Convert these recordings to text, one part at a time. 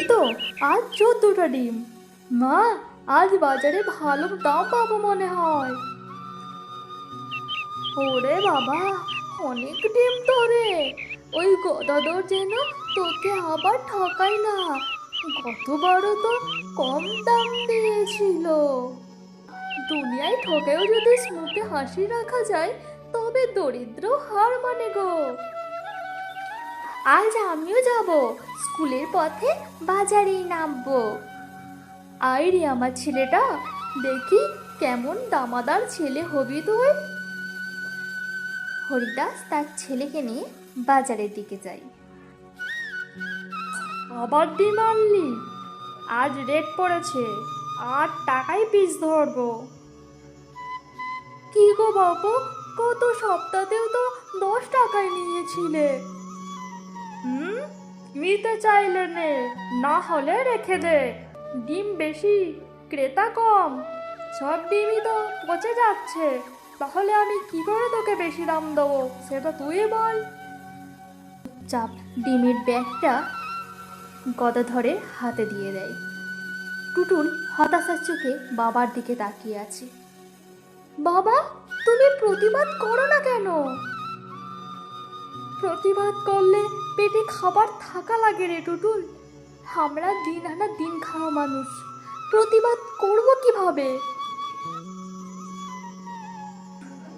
এই তো, আজ চোদ্দটা ডিম। মা, আজ বাজারে ভালো দাম পাবো মনে হয়। ওরে বাবা, অনেক ডিম তো রে। ওই গদাদর যেন তোকে আবার ঠকাই না। গতবারও তো কম দাম দিয়েছিল। দুনিয়ায় ঠকেও যদি মুখে হাসি রাখা যায়, তবে দরিদ্র হার মানে গো। আজ আমিও যাব। স্কুলের পথে বাজারেই নামবো। আই রে আমার ছেলেটা, দেখি কেমন দামাদার ছেলে হবি তুই। হরিদাস তার ছেলেকে নিয়ে বাজারের দিকে যায়। আবার ডিম আনলি? আজ রেট পড়েছে, আট টাকায় পিস ধরবো। কি গো বাবু কত সপ্তাহতেও তো দশ টাকায় নিয়েছিলে। হুম? নিতে চাইলে নে, না হলে রেখে দে। ডিম বেশি, ক্রেতা কম। সব ডিমই তো পচে যাচ্ছে। তাহলে আমি কি করে তোকে বেশি দাম দেবো সেটা তুই বল। চাপ ডিমের ব্যাগটা গদাধরের হাতে দিয়ে দেয়। টুটুল হতাশার চোখে বাবার দিকে তাকিয়ে আছে। বাবা, তুমি প্রতিবাদ করো না কেন? প্রতিবাদ করলে পেটে খাবার থাকা লাগে রে টুটুল। আমরা দিন আনা দিন খাওয়া মানুষ। প্রতিবাদ করব কীভাবে?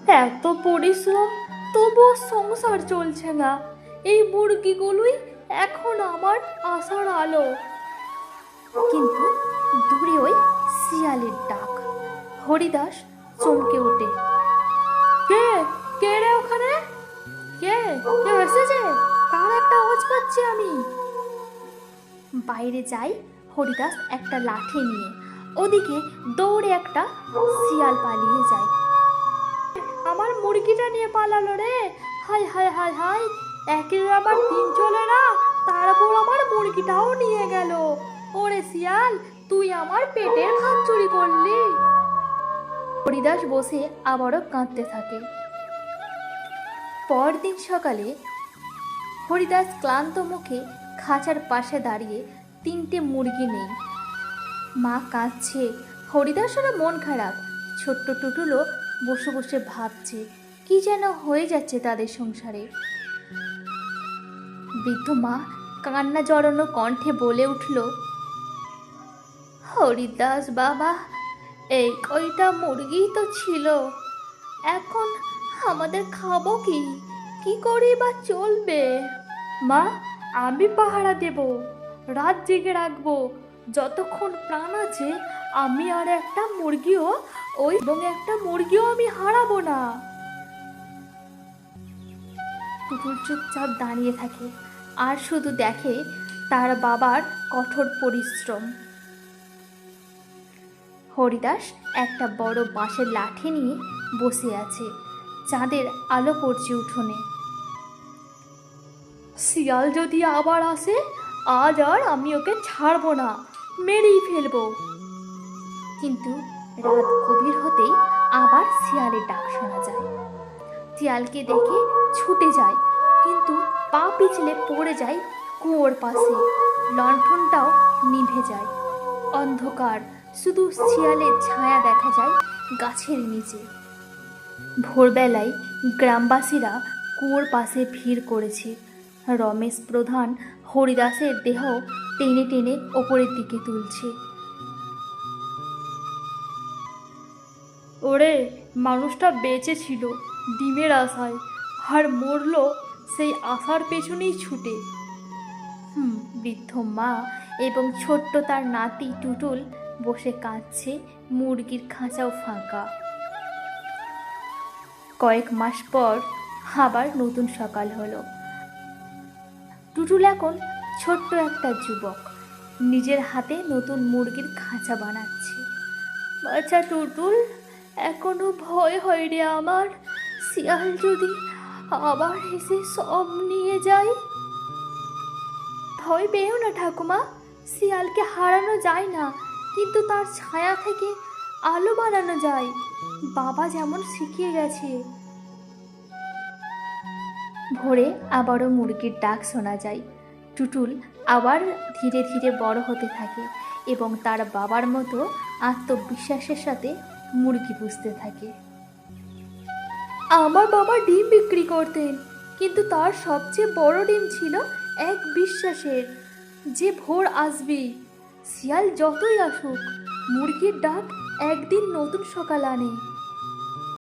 এত পরিশ্রম, তবুও সংসার চলছে না। এই মুরগিগুলোই এখন আমার আশার আলো। কিন্তু দূরে ওই শিয়ালের ডাক। হরিদাস চমকে ওঠে। কে? কে রে ওখানে? কেউ এসেছে কার একটা আওয়াজ পাচ্ছি আমি? বাইরে যাই হরিদাস একটা লাঠি নিয়ে। ওদিকে দৌড়ে একটা শিয়াল পালিয়ে যায়। আমার মুরগিটা নিয়ে পালালো রে। হাই হাই হাই হাই। একে আমার দিন চলে না তারপর আমার মুরগিটাও নিয়ে গেল। ওরে শিয়াল, তুই আমার পেটের খাত চুরি করলি। হরিদাস বসে আবারও কাঁদতে থাকে। পরদিন সকালে হরিদাস ক্লান্ত মুখে খাঁচার পাশে দাঁড়িয়ে তিনটে মুরগি নেই মা কাঁদছে। হরিদাসেরও মন খারাপ। ছোট্ট টুটুলো বসে বসে ভাবছে, কি যেন হয়ে যাচ্ছে তাদের সংসারে। বৃদ্ধ মা কান্না জড়ানো কণ্ঠে বলে উঠল, হরিদাস বাবা, এই কয়টা মুরগি তো ছিল। এখন আমাদের খাব কি? কি করে বা চলবে? মা, আমি পাহারা দেব, রাত জেগে রাখব। যতক্ষণ প্রাণ আছে, আমি আর একটা মুরগিও, ওই এবং একটা মুরগিও আমি হারাবো না। টুটুল চুপচাপ দাঁড়িয়ে থাকে আর শুধু দেখে তার বাবার কঠোর পরিশ্রম। হরিদাস একটা বড় বাঁশের লাঠি নিয়ে বসে আছে। চাঁদের আলো পড়ছে উঠোনে। শিয়াল যদি আবার আসে, আজ আর আমি ওকে ছাড়বো না, মেরেই ফেলব। কিন্তু রাত গভীর হতেই আবার শিয়ালের ডাক শোনা যায়। শিয়ালকে দেখে ছুটে যায়, কিন্তু পা পিছলে পড়ে যায় কুয়োর পাশে। লণ্ঠনটাও নিভে যায়। অন্ধকার, শুধু শিয়ালের ছায়া দেখা যায় গাছের নিচে। ভোরবেলায় গ্রামবাসীরা কুয়োর পাশে ভিড় করেছে। রমেশ প্রধান হরিদাসের দেহ টেনে টেনে ওপরের দিকে তুলছে। ওরে, মানুষটা বেঁচে ছিল ডিমের আশায়, আর মরল সেই আশার পেছনেই ছুটে। হুম, বৃদ্ধ মা এবং ছোট্ট তার নাতি টুটুল বসে কাঁদছে, মুরগির খাঁচাও ফাঁকা। কয়েক মাস পর আবার নতুন সকাল হলো। টুটুল এখন ছোট্ট একটা যুবক। নিজের হাতে নতুন মুরগির খাঁচা বানাচ্ছে। বাচ্চা টুটুল, এখনও ভয় হয় রে আমার? শিয়াল যদি আবার এসে সব নিয়ে যায়? ভয় পেও না ঠাকুমা, শিয়ালকে হারানো যায় না, কিন্তু তার ছায়া থেকে আলো বানানো যায়। বাবা যেমন শিখিয়ে গেছে। ভোরে আবারও মুরগির ডাক শোনা যায়। টুটুল আবার ধীরে ধীরে বড় হতে থাকে এবং তার বাবার মতো আত্মবিশ্বাসের সাথে মুরগি পুষতে থাকে। আমার বাবা ডিম বিক্রি করতেন, কিন্তু তার সবচেয়ে বড় ডিম ছিল এক বিশ্বাসের, যে ভোর আসবে শিয়াল যতই আসুক, মুরগির ডাক একদিন নতুন সকাল আনে।